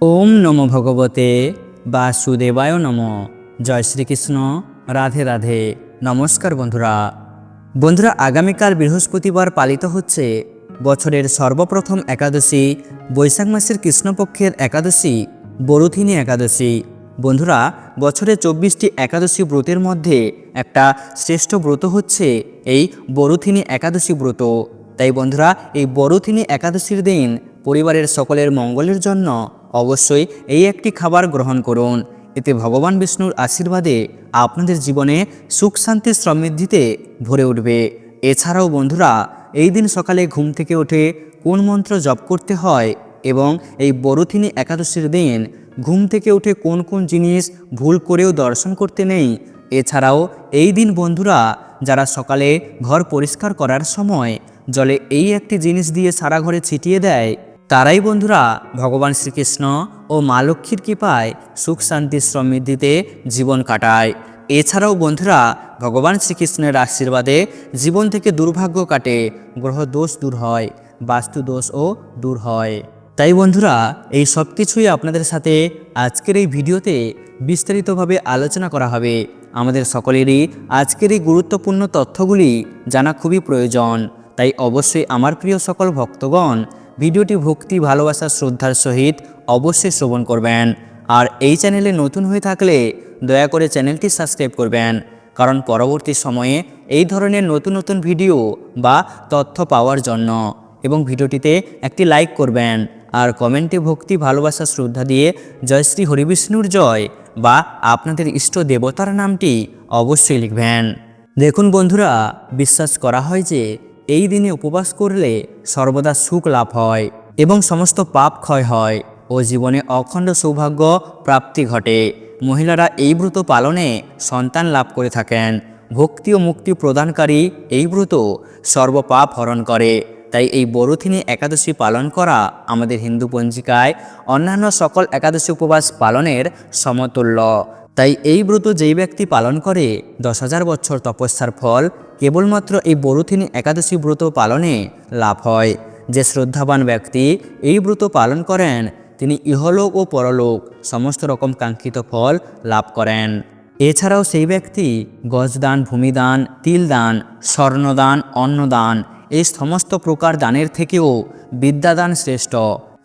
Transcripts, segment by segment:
ওম নম ভগবতে বাসুদেবায় নম। জয় শ্রীকৃষ্ণ। রাধে রাধে। নমস্কার বন্ধুরা। বন্ধুরা, আগামীকাল বৃহস্পতিবার পালিত হচ্ছে বছরের সর্বপ্রথম একাদশী, বৈশাখ মাসের কৃষ্ণপক্ষের একাদশী বরুথিনী একাদশী। বন্ধুরা, বছরে চব্বিশটি একাদশী ব্রতের মধ্যে একটা শ্রেষ্ঠ ব্রত হচ্ছে এই বরুথিনী একাদশী ব্রত। তাই বন্ধুরা, এই বড়থিনী একাদশীর দিন পরিবারের সকলের মঙ্গলের জন্য অবশ্যই এই একটি খাবার গ্রহণ করুন। এতে ভগবান বিষ্ণুর আশীর্বাদে আপনাদের জীবনে সুখ শান্তি সমৃদ্ধিতে ভরে উঠবে। এছাড়াও বন্ধুরা, এই দিন সকালে ঘুম থেকে উঠে কোন মন্ত্র জপ করতে হয় এবং এই বড়থিনী একাদশীর দিন ঘুম থেকে উঠে কোন কোন জিনিস ভুল করেও দর্শন করতে নেই। এছাড়াও এই দিন বন্ধুরা, যারা সকালে ঘর পরিষ্কার করার সময় জলে এই একটি জিনিস দিয়ে সারা ঘরে ছিটিয়ে দেয় তারাই বন্ধুরা ভগবান শ্রীকৃষ্ণ ও মা লক্ষ্মীর কৃপায় সুখ শান্তি সমৃদ্ধিতে জীবন কাটায়। এছাড়াও বন্ধুরা ভগবান শ্রীকৃষ্ণের আশীর্বাদে জীবন থেকে দুর্ভাগ্য কাটে, গ্রহ দোষ দূর হয়, বাস্তু দোষও দূর হয়। তাই বন্ধুরা এই সব কিছুই আপনাদের সাথে আজকের এই ভিডিওতে বিস্তারিতভাবে আলোচনা করা হবে। আমাদের সকলেরই আজকের এই গুরুত্বপূর্ণ তথ্যগুলি জানা খুবই প্রয়োজন। তাই অবশ্যই আমার প্রিয় সকল ভক্তগণ ভিডিওটি ভক্তি, ভালোবাসা, শ্রদ্ধার সহিত অবশ্যই শ্রবণ করবেন। আর এই চ্যানেলে নতুন হয়ে থাকলে দয়া করে চ্যানেলটি সাবস্ক্রাইব করবেন। কারণ পরবর্তী সময়ে এই ধরনের নতুন নতুন ভিডিও বা তথ্য পাওয়ার জন্য এবং ভিডিওটিতে একটি লাইক করবেন। আর কমেন্টে ভক্তি, ভালোবাসা, শ্রদ্ধা দিয়ে জয় শ্রী হরিবিষ্ণুর জয় বা আপনাদের ইষ্ট দেবতার নামটি অবশ্যই লিখবেন। দেখুন বন্ধুরা, বিশ্বাস করা হয় যে এই দিনে উপবাস করলে সর্বদা সুখ লাভ হয় এবং সমস্ত পাপ ক্ষয় হয় ও জীবনে অখণ্ড সৌভাগ্য প্রাপ্তি ঘটে। মহিলারা এই ব্রত পালনে সন্তান লাভ করে থাকেন। ভক্তি ও মুক্তি প্রদানকারী এই ব্রত সর্বপাপ হরণ করে। তাই এই বড়থিনী একাদশী পালন করা আমাদের হিন্দু পঞ্জিকায় অন্যান্য সকল একাদশী উপবাস পালনের সমতুল্য। তাই এই ব্রত যেই ব্যক্তি পালন করে দশ হাজার বছর তপস্যার ফল, কেবলমাত্র এই বরুথিনী একাদশী ব্রত পালনে লাভ হয়। যে শ্রদ্ধাবান ব্যক্তি এই ব্রত পালন করেন, তিনি ইহলোক ও পরলোক, সমস্ত রকম কাঙ্ক্ষিত ফল লাভ করেন। এছাড়াও সেই ব্যক্তি গজদান, ভূমিদান, তিলদান, স্বর্ণদান, অন্নদান, এই সমস্ত প্রকার দানের থেকেও বিদ্যাদান শ্রেষ্ঠ।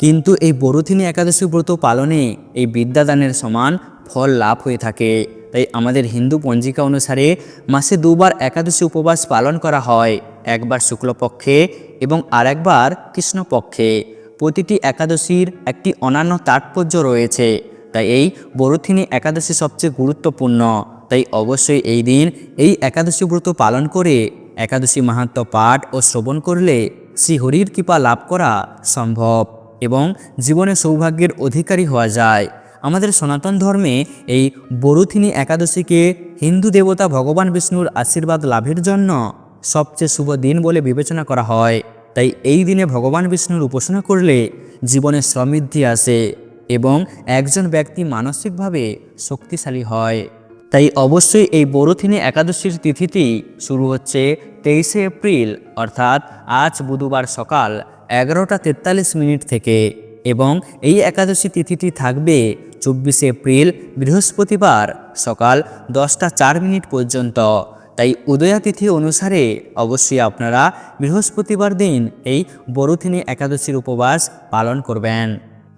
কিন্তু এই বরুথিনী একাদশী ব্রত পালনে এই বিদ্যাদানের সমান ফল লাভ হয়ে থাকে। তাই আমাদের হিন্দু পঞ্জিকা অনুসারে মাসে দুবার একাদশী উপবাস পালন করা হয়, একবার শুক্লপক্ষে এবং আরেকবার কৃষ্ণপক্ষে। প্রতিটি একাদশীর একটি অনন্য তাৎপর্য রয়েছে, তাই এই বড়থিনী একাদশী সবচেয়ে গুরুত্বপূর্ণ। তাই অবশ্যই এই দিন এই একাদশী ব্রত পালন করে একাদশী মাহাত্ম পাঠ ও শ্রবণ করলে শ্রীহরির কৃপা লাভ করা সম্ভব এবং জীবনে সৌভাগ্যের অধিকারী হওয়া যায়। আমাদের সনাতন ধর্মে এই বরুথিনী একাদশীকে হিন্দু দেবতা ভগবান বিষ্ণুর আশীর্বাদ লাভের জন্য সবচেয়ে শুভ দিন বলে বিবেচনা করা হয়। তাই এই দিনে ভগবান বিষ্ণুর উপাসনা করলে জীবনে সমৃদ্ধি আসে এবং একজন ব্যক্তি মানসিকভাবে শক্তিশালী হয়। তাই অবশ্যই এই বড়থিনী একাদশীর তিথিটি শুরু হচ্ছে তেইশে এপ্রিল, অর্থাৎ আজ বুধবার সকাল এগারোটা তেতাল্লিশ মিনিট থেকে এবং এই একাদশী তিথিটি থাকবে চব্বিশে এপ্রিল, বৃহস্পতিবার সকাল দশটা চার মিনিট পর্যন্ত। তাই উদয়া তিথি অনুসারে অবশ্যই আপনারা বৃহস্পতিবার দিন এই বড়থিনী একাদশীর উপবাস পালন করবেন।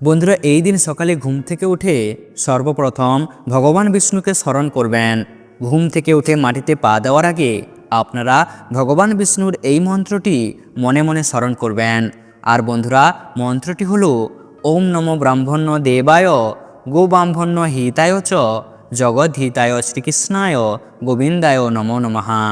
বন্ধুরা, এই দিন সকালে ঘুম থেকে উঠে সর্বপ্রথম ভগবান বিষ্ণুকে স্মরণ করবেন। ঘুম থেকে উঠে মাটিতে পা দেওয়ার আগে আপনারা ভগবান বিষ্ণুর এই মন্ত্রটি মনে মনে স্মরণ করবেন। আর বন্ধুরা, মন্ত্রটি হলো, ওম নম ব্রাহ্মণ্য দেবায় গো ব্রাহ্মণ্য হিতায় চ জগৎ হিতায় শ্রীকৃষ্ণায় গোবিন্দায় নমো নমহা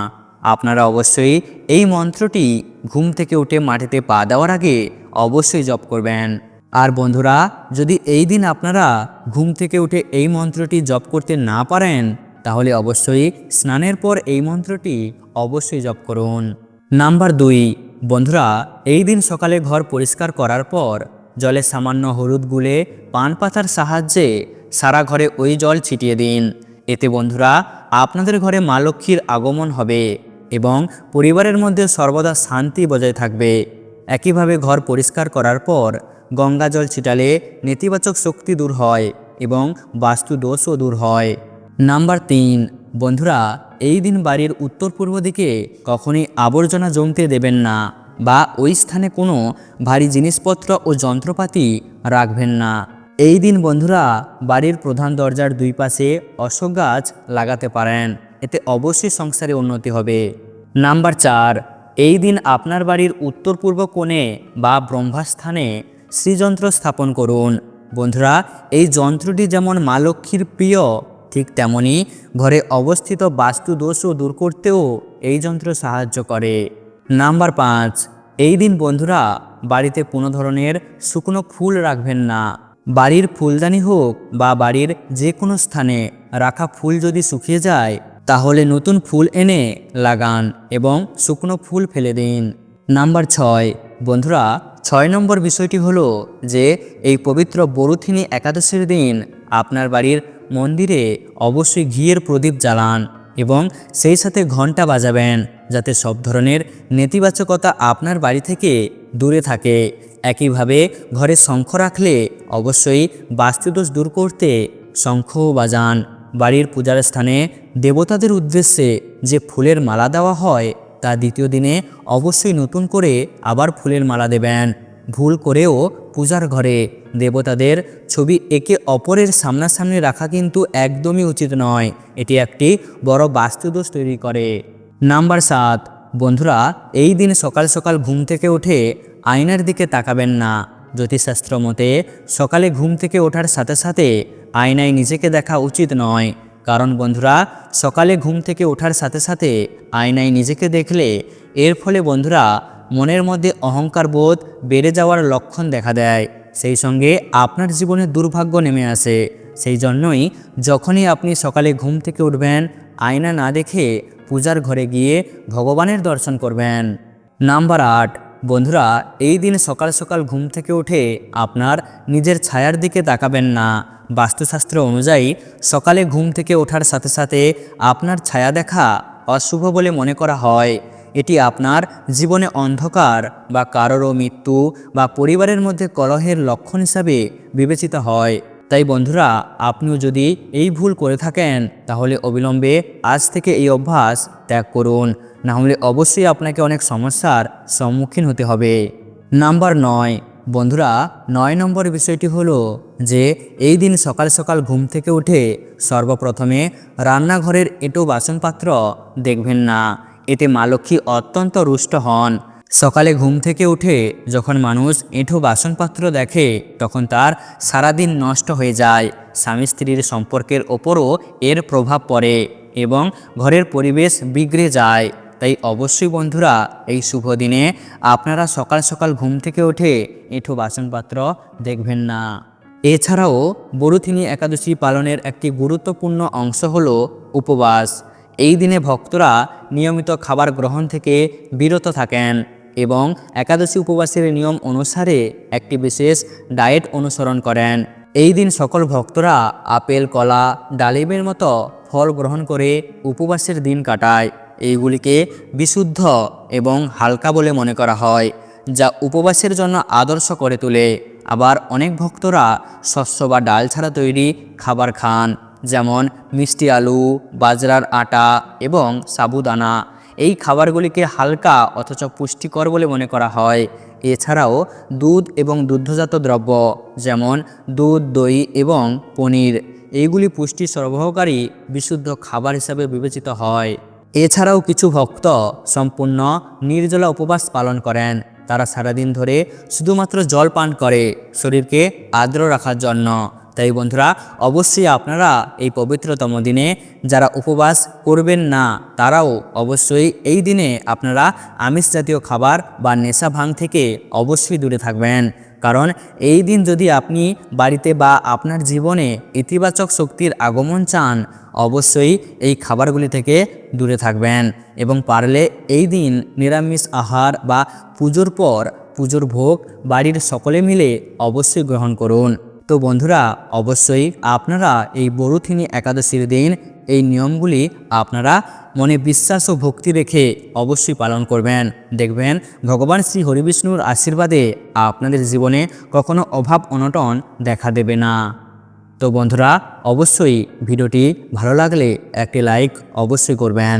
আপনারা অবশ্যই এই মন্ত্রটি ঘুম থেকে উঠে মাটিতে পা দেওয়ার আগে অবশ্যই জপ করবেন। আর বন্ধুরা, যদি এই দিন আপনারা ঘুম থেকে উঠে এই মন্ত্রটি জপ করতে না পারেন, তাহলে অবশ্যই স্নানের পর এই মন্ত্রটি অবশ্যই জপ করুন। নাম্বার দুই, বন্ধুরা, এই দিন সকালে ঘর পরিষ্কার করার পর জলে সামান্য হলুদ গুলে পান পাতার সাহায্যে সারা ঘরে ওই জল ছিটিয়ে দিন। এতে বন্ধুরা, আপনাদের ঘরে মা লক্ষ্মীর আগমন হবে এবং পরিবারের মধ্যে সর্বদা শান্তি বজায় থাকবে। একইভাবে ঘর পরিষ্কার করার পর গঙ্গা জল ছিটালে নেতিবাচক শক্তি দূর হয় এবং বাস্তু দোষও দূর হয়। নাম্বার তিন, বন্ধুরা, এই দিন বাড়ির উত্তর পূর্ব দিকে কখনই আবর্জনা জমতে দেবেন না। বা ওই স্থানে কোনো ভারী জিনিসপত্র ও যন্ত্রপাতি রাখবেন না। এই দিন বন্ধুরা বাড়ির প্রধান দরজার দুই পাশে অশোক গাছ লাগাতে পারেন। এতে অবশ্যই সংসারে উন্নতি হবে। নাম্বার চার, এই দিন আপনার বাড়ির উত্তর পূর্ব কোণে বা ব্রহ্মাস্থানে শ্রীযন্ত্র স্থাপন করুন। বন্ধুরা, এই যন্ত্রটি যেমন মা লক্ষ্মীর প্রিয়, ঠিক তেমনি ঘরে অবস্থিত বাস্তু দোষও দূর করতেও এই যন্ত্র সাহায্য করে। নাম্বার পাঁচ, এই দিন বন্ধুরা বাড়িতে কোনো ধরনের শুকনো ফুল রাখবেন না। বাড়ির ফুলদানি হোক বা বাড়ির যে কোনো স্থানে রাখা ফুল যদি শুকিয়ে যায়, তাহলে নতুন ফুল এনে লাগান এবং শুকনো ফুল ফেলে দিন। নাম্বার ছয়, বন্ধুরা, ছয় নম্বর বিষয়টি হলো যে এই পবিত্র বরুথিনী একাদশীর দিন আপনার বাড়ির মন্দিরে অবশ্যই ঘিয়ের প্রদীপ জ্বালান এবং সেই সাথে ঘণ্টা বাজাবেন। যাতে সব ধরনের নেতিবাচকতা আপনার বাড়ি থেকে দূরে থাকে। একইভাবে ঘরে শঙ্খ রাখলে অবশ্যই বাস্তুদোষ দূর করতে শঙ্খও বাজান। বাড়ির পূজার স্থানে দেবতাদের উদ্দেশ্যে যে ফুলের মালা দেওয়া হয়, তা দ্বিতীয় দিনে অবশ্যই নতুন করে আবার ফুলের মালা দেবেন। ভুল করেও পূজার ঘরে দেবতাদের ছবি একে অপরের সামনাসামনি রাখা কিন্তু একদমই উচিত নয়। এটি একটি বড় বাস্তুদোষ তৈরি করে। নাম্বার সাত, বন্ধুরা, এই দিন সকাল সকাল ঘুম থেকে উঠে আয়নার দিকে তাকাবেন না। জ্যোতিষশাস্ত্র মতে, সকালে ঘুম থেকে ওঠার সাথে সাথে আয়নায় নিজেকে দেখা উচিত নয়। কারণ বন্ধুরা, সকালে ঘুম থেকে ওঠার সাথে সাথে আয়নায় নিজেকে দেখলে এর ফলে বন্ধুরা, মনের মধ্যে অহংকার বোধ বেড়ে যাওয়ার লক্ষণ দেখা দেয়। সেই সঙ্গে আপনার জীবনে দুর্ভাগ্য নেমে আসে। সেই জন্যই যখনই আপনি সকালে ঘুম থেকে উঠবেন, আয়না না দেখে পূজার ঘরে গিয়ে ভগবানের দর্শন করবেন। নাম্বার আট, বন্ধুরা, এই দিন সকাল সকাল ঘুম থেকে উঠে আপনার নিজের ছায়ার দিকে তাকাবেন না। বাস্তুশাস্ত্র অনুযায়ী, সকালে ঘুম থেকে ওঠার সাথে সাথে আপনার ছায়া দেখা অশুভ বলে মনে করা হয়। এটি আপনার জীবনে অন্ধকার বা কারোরও মৃত্যু বা পরিবারের মধ্যে কলহের লক্ষণ হিসাবে বিবেচিত হয়। তাই বন্ধুরা, আপনিও যদি এই ভুল করে থাকেন, তাহলে অবিলম্বে আজ থেকে এই অভ্যাস ত্যাগ করুন। না হলে অবশ্যই আপনাকে অনেক সমস্যার সম্মুখীন হতে হবে। নাম্বার নয়। বন্ধুরা, নয় নম্বর বিষয়টি হলো যে, এই দিন সকাল সকাল ঘুম থেকে উঠে সর্বপ্রথমে রান্নাঘরের এঁটো বাসনপাত্র দেখবেন না। এতে মা লক্ষ্মী অত্যন্ত রুষ্ট হন। সকালে ঘুম থেকে উঠে যখন মানুষ এঁঠো বাসনপাত্র দেখে, তখন তার সারাদিন নষ্ট হয়ে যায়। স্বামী স্ত্রীর সম্পর্কের ওপরও এর প্রভাব পড়ে এবং ঘরের পরিবেশ বিগড়ে যায়। তাই অবশ্যই বন্ধুরা, এই শুভ দিনে আপনারা সকাল সকাল ঘুম থেকে উঠে এঁঠো বাসনপাত্র দেখবেন না। এছাড়াও বরুথিনী একাদশী পালনের একটি গুরুত্বপূর্ণ অংশ হল উপবাস। এই দিনে ভক্তরা নিয়মিত খাবার গ্রহণ থেকে বিরত থাকেন। এবং একাদশী উপবাসের নিয়ম অনুসারে একটি বিশেষ ডায়েট অনুসরণ করেন। এই দিন সকল ভক্তরা আপেল, কলা, ডালিমের মতো ফল গ্রহণ করে উপবাসের দিন কাটায়। এইগুলিকে বিশুদ্ধ এবং হালকা বলে মনে করা হয়, যা উপবাসের জন্য আদর্শ করে তোলে। আবার অনেক ভক্তরা শস্য বা ডাল ছাড়া তৈরি খাবার খান, যেমন মিষ্টি আলু, বাজরার আটা এবং সাবুদানা। এই খাবারগুলিকে হালকা অথচ পুষ্টিকর বলে মনে করা হয়। এছাড়াও দুধ এবং দুগ্ধজাত দ্রব্য, যেমন দুধ, দই এবং পনির, এইগুলি পুষ্টি সরবরাহকারী বিশুদ্ধ খাবার হিসাবে বিবেচিত হয়। এছাড়াও কিছু ভক্ত সম্পূর্ণ নির্জলা উপবাস পালন করেন। তারা সারাদিন ধরে শুধুমাত্র জল পান করে, শরীরকে আর্দ্র রাখার জন্য। তাই বন্ধুরা, অবশ্যই আপনারা এই পবিত্রতম দিনে যারা উপবাস করবেন না, তারাও অবশ্যই এই দিনে আপনারা আমিষ জাতীয় খাবার বা নেশা ভাঙ থেকে অবশ্যই দূরে থাকবেন। কারণ এই দিন যদি আপনি বাড়িতে বা আপনার জীবনে ইতিবাচক শক্তির আগমন চান, অবশ্যই এই খাবারগুলি থেকে দূরে থাকবেন এবং পারলে এই দিন নিরামিষ আহার বা পুজোর পর পুজোর ভোগ বাড়ির সকলে মিলে অবশ্যই গ্রহণ করুন। তো বন্ধুরা, অবশ্যই আপনারা এই বরুথিনী একাদশীর দিন এই নিয়মগুলি আপনারা মনে বিশ্বাস ও ভক্তি রেখে অবশ্যই পালন করবেন। দেখবেন, ভগবান শ্রী হরিবিষ্ণুর আশীর্বাদে আপনাদের জীবনে কখনো অভাব অনটন দেখা দেবে না। তো বন্ধুরা, অবশ্যই ভিডিওটি ভালো লাগলে একটি লাইক অবশ্যই করবেন।